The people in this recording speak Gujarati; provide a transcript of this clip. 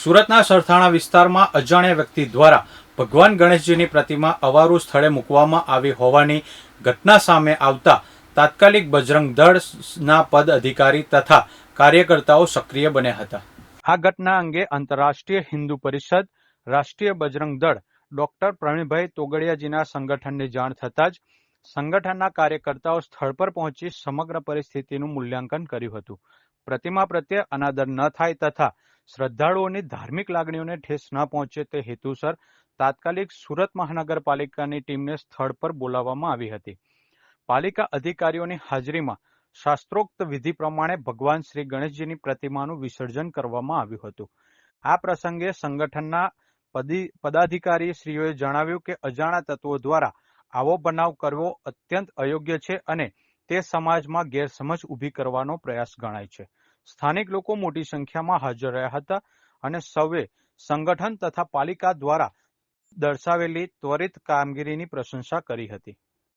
સુરતના સરથાણા વિસ્તારમાં અજાણ્યા વ્યક્તિ દ્વારા ભગવાન ગણેશજીની પ્રતિમા અવારું સ્થળે મૂકવામાં આવી હોવાની ઘટના સામે આવતા તાત્કાલિક બજરંગ દળના પદ અધિકારી તથા કાર્યકર્તાઓ સક્રિય બન્યા હતા. આ ઘટના અંગે આંતરરાષ્ટ્રીય હિન્દુ પરિષદ, રાષ્ટ્રીય બજરંગ દળ, ડોક્ટર પ્રવીણભાઈ તોગડિયાજીના સંગઠનને જાણ થતાં જ સંગઠનના કાર્યકર્તાઓ સ્થળ પર પહોંચી સમગ્ર પરિસ્થિતિનું મૂલ્યાંકન કર્યું હતું. પ્રતિમા પ્રત્યે અનાદર ન થાય તથા શ્રદ્ધાળુઓની ધાર્મિક લાગણીઓને ઠેસ ન પહોંચે તે હેતુસર તાત્કાલિક સુરત મહાનગરપાલિકાની ટીમને સ્થળ પર બોલાવવામાં આવી હતી. પાલિકા અધિકારીઓની હાજરીમાં શાસ્ત્રોક્ત વિધિ પ્રમાણે ભગવાન શ્રી ગણેશજીની પ્રતિમાનું વિસર્જન કરવામાં આવ્યું હતું. આ પ્રસંગે સંગઠનના પદી પદાધિકારી શ્રીઓએ જણાવ્યું કે અજાણા તત્વો દ્વારા આવો બનાવ કરવો અત્યંત અયોગ્ય છે અને તે સમાજમાં ગેરસમજ ઊભી કરવાનો પ્રયાસ ગણાય છે. સ્થાનિક લોકો મોટી સંખ્યામાં હાજર રહ્યા હતા અને સૌએ સંગઠન તથા પાલિકા દ્વારા દર્શાવેલી ત્વરિત કામગીરીની પ્રશંસા કરી હતી.